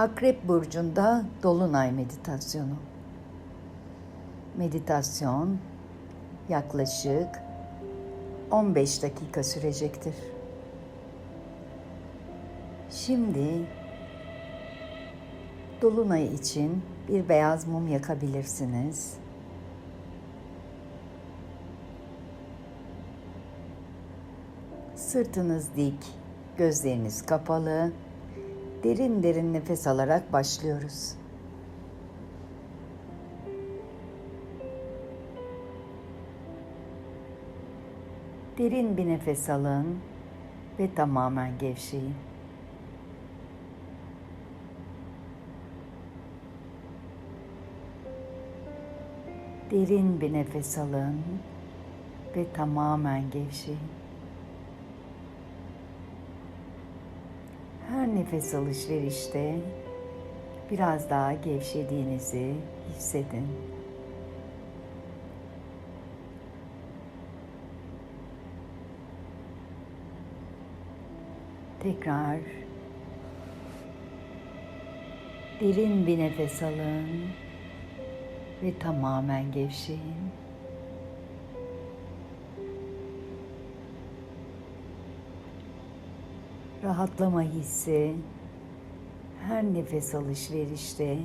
Akrep burcunda dolunay meditasyonu. Meditasyon yaklaşık 15 dakika sürecektir. Şimdi dolunay için bir beyaz mum yakabilirsiniz. Sırtınız dik, gözleriniz kapalı. Derin derin nefes alarak başlıyoruz. Derin bir nefes alın ve tamamen gevşeyin. Derin bir nefes alın ve tamamen gevşeyin. Her nefes alışverişte biraz daha gevşediğinizi hissedin. Tekrar derin bir nefes alın ve tamamen gevşeyin. Rahatlama hissi her nefes alışverişte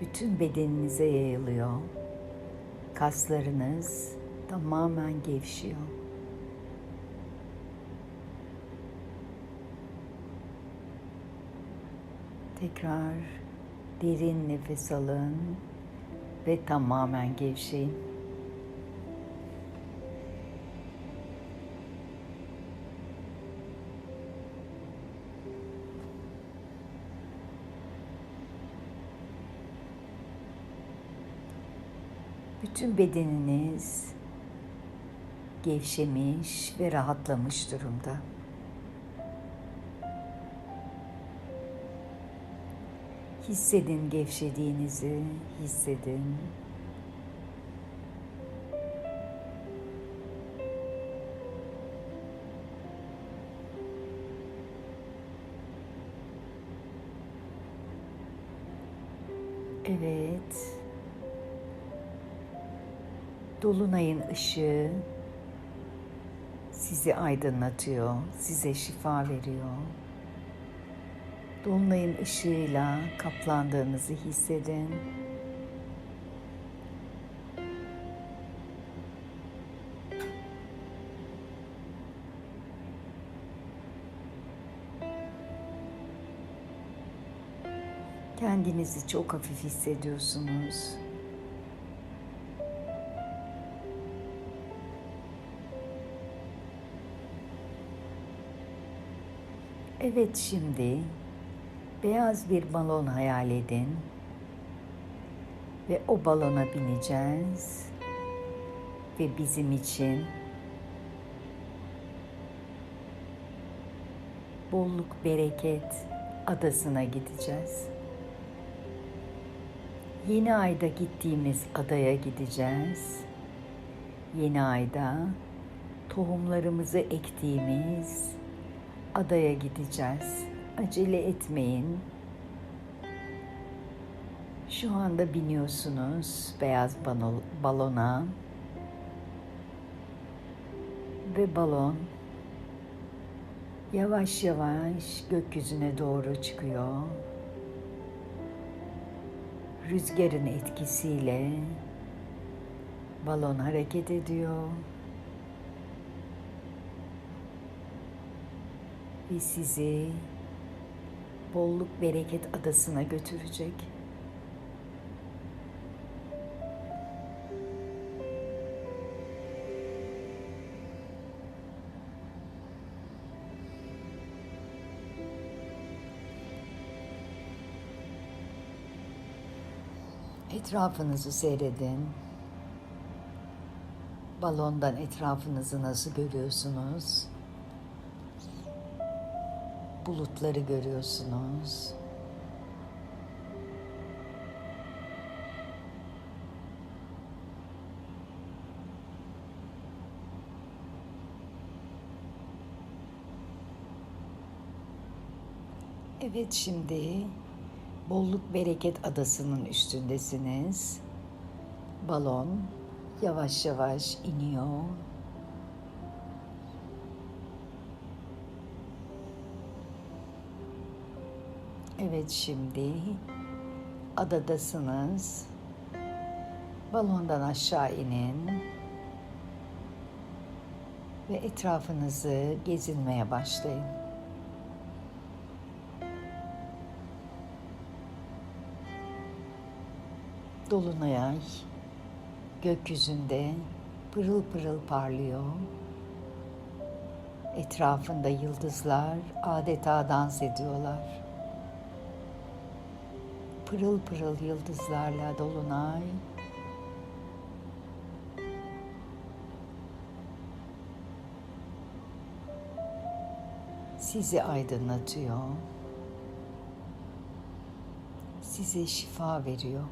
bütün bedeninize yayılıyor. Kaslarınız tamamen gevşiyor. Tekrar derin nefes alın ve tamamen gevşeyin. Bütün bedeniniz gevşemiş ve rahatlamış durumda. Hissedin gevşediğinizi, hissedin. Evet. Dolunayın ışığı sizi aydınlatıyor, size şifa veriyor. Dolunayın ışığıyla kaplandığınızı hissedin. Kendinizi çok hafif hissediyorsunuz. Evet şimdi beyaz bir balon hayal edin ve o balona bineceğiz ve bizim için bolluk bereket adasına gideceğiz. Yeni ayda gittiğimiz adaya gideceğiz. Yeni ayda tohumlarımızı ektiğimiz adaya gideceğiz. Acele etmeyin. Şu anda biniyorsunuz beyaz balona. Ve balon yavaş yavaş gökyüzüne doğru çıkıyor. Rüzgarın etkisiyle balon hareket ediyor. Ve sizi bolluk bereket adasına götürecek. Etrafınızı seyredin. Balondan etrafınızı nasıl görüyorsunuz? Bulutları görüyorsunuz. Evet şimdi Bolluk Bereket Adası'nın üstündesiniz. Balon yavaş yavaş iniyor. Evet şimdi adadasınız. Balondan aşağı inin ve etrafınızı gezinmeye başlayın. Dolunay gökyüzünde pırıl pırıl parlıyor. Etrafında yıldızlar adeta dans ediyorlar. Pırıl pırıl yıldızlarla dolunay sizi aydınlatıyor. Size şifa veriyor.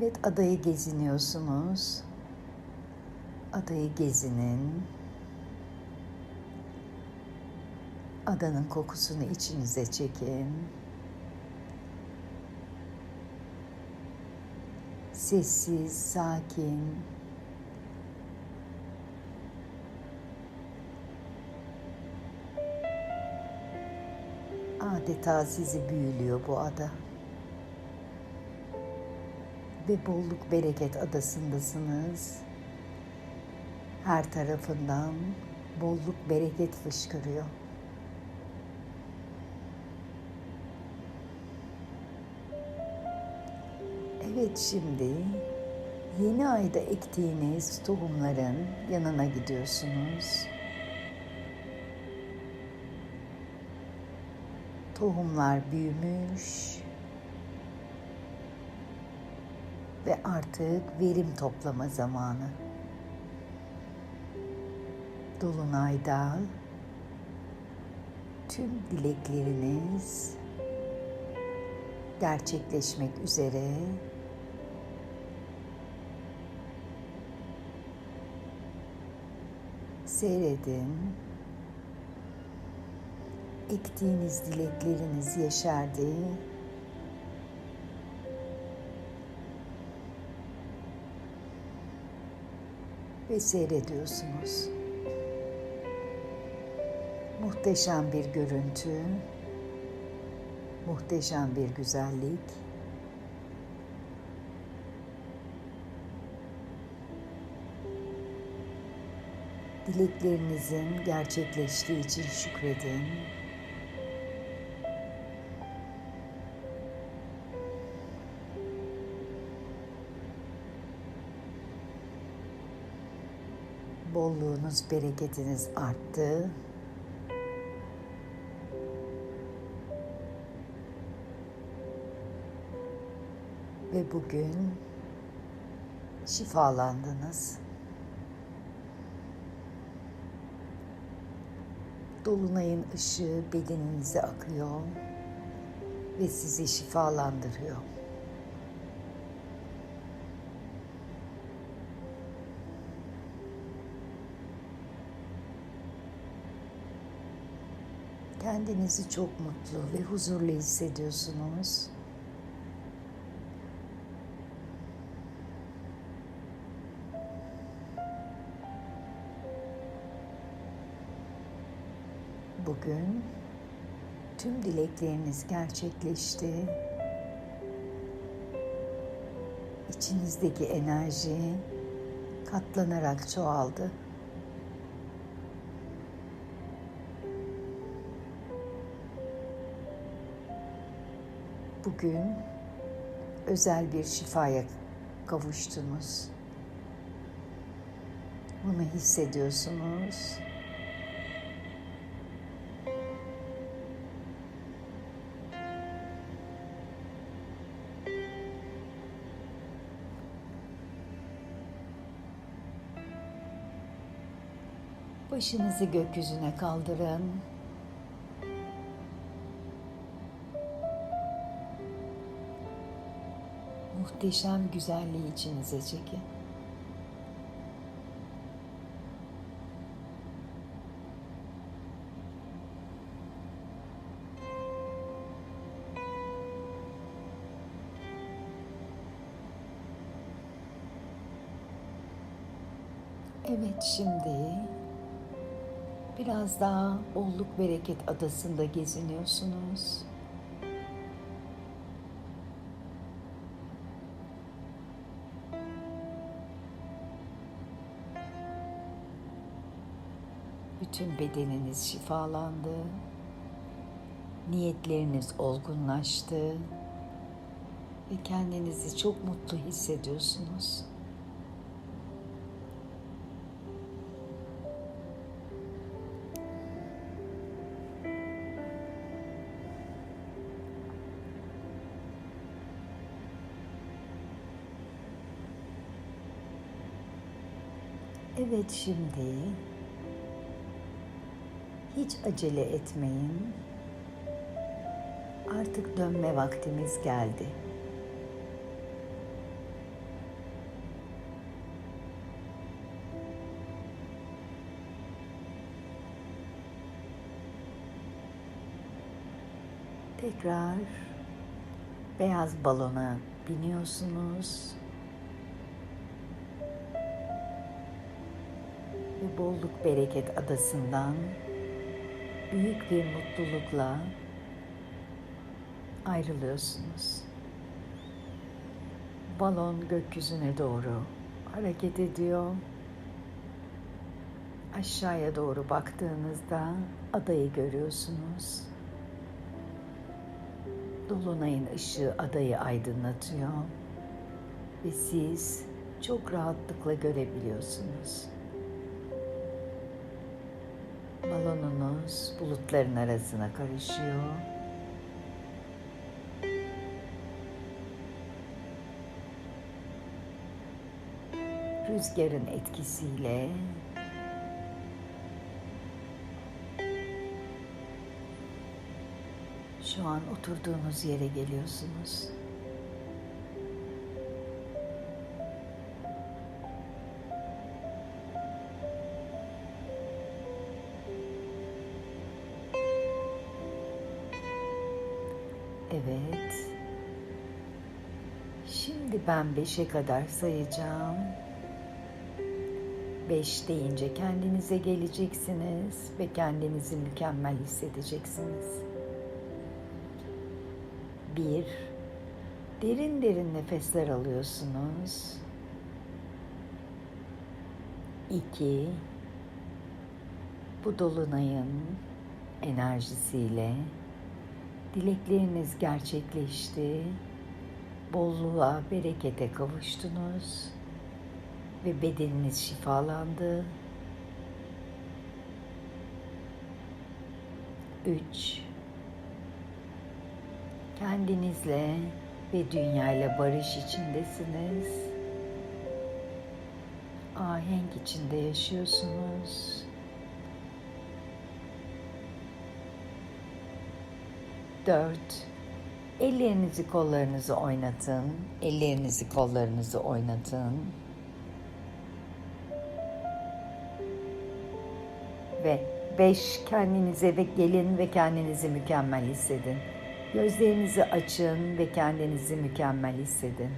Evet adayı geziniyorsunuz. Adayı gezinin. Adanın kokusunu içinize çekin. Sessiz, sakin. Adeta sizi büyülüyor bu ada ve bolluk bereket adasındasınız. Her tarafından bolluk bereket fışkırıyor. Evet şimdi yeni ayda ektiğiniz tohumların yanına gidiyorsunuz. Tohumlar büyümüş, ve artık verim toplama zamanı. Dolunayda tüm dilekleriniz gerçekleşmek üzere seyredin. Ektiğiniz dilekleriniz yeşerdi. Ve seyrediyorsunuz. Muhteşem bir görüntü, muhteşem bir güzellik. Dileklerinizin gerçekleştiği için şükredin. Bolluğunuz, bereketiniz arttı. Ve bugün şifalandınız. Dolunayın ışığı bedeninize akıyor ve sizi şifalandırıyor. Kendinizi çok mutlu ve huzurlu hissediyorsunuz. Bugün tüm dilekleriniz gerçekleşti. İçinizdeki enerji katlanarak çoğaldı. Bugün özel bir şifaya kavuştunuz. Bunu hissediyorsunuz. Başınızı gökyüzüne kaldırın. Muhteşem güzelliği içinize çekin. Evet şimdi biraz daha bolluk bereket adasında geziniyorsunuz. Bütün bedeniniz şifalandı. Niyetleriniz olgunlaştı ve kendinizi çok mutlu hissediyorsunuz. Evet şimdi hiç acele etmeyin. Artık dönme vaktimiz geldi. Tekrar beyaz balona biniyorsunuz. ve bolluk bereket adasından büyük bir mutlulukla ayrılıyorsunuz. Balon gökyüzüne doğru hareket ediyor. Aşağıya doğru baktığınızda adayı görüyorsunuz. Dolunayın ışığı adayı aydınlatıyor ve siz çok rahatlıkla görebiliyorsunuz. Balonunuz bulutların arasına karışıyor. Rüzgarın etkisiyle şu an oturduğunuz yere geliyorsunuz. Ben beşe kadar sayacağım. Beş deyince kendinize geleceksiniz ve kendinizi mükemmel hissedeceksiniz. Bir, derin derin nefesler alıyorsunuz. İki, bu dolunayın enerjisiyle Dilekleriniz gerçekleşti. Bolluğa, berekete kavuştunuz ve bedeniniz şifalandı. Üç, kendinizle ve dünyayla barış içindesiniz. Ahenk içinde yaşıyorsunuz. Dört. Ellerinizi kollarınızı oynatın. Ellerinizi kollarınızı oynatın. Ve beş kendinize ve gelin ve kendinizi mükemmel hissedin. Gözlerinizi açın ve kendinizi mükemmel hissedin.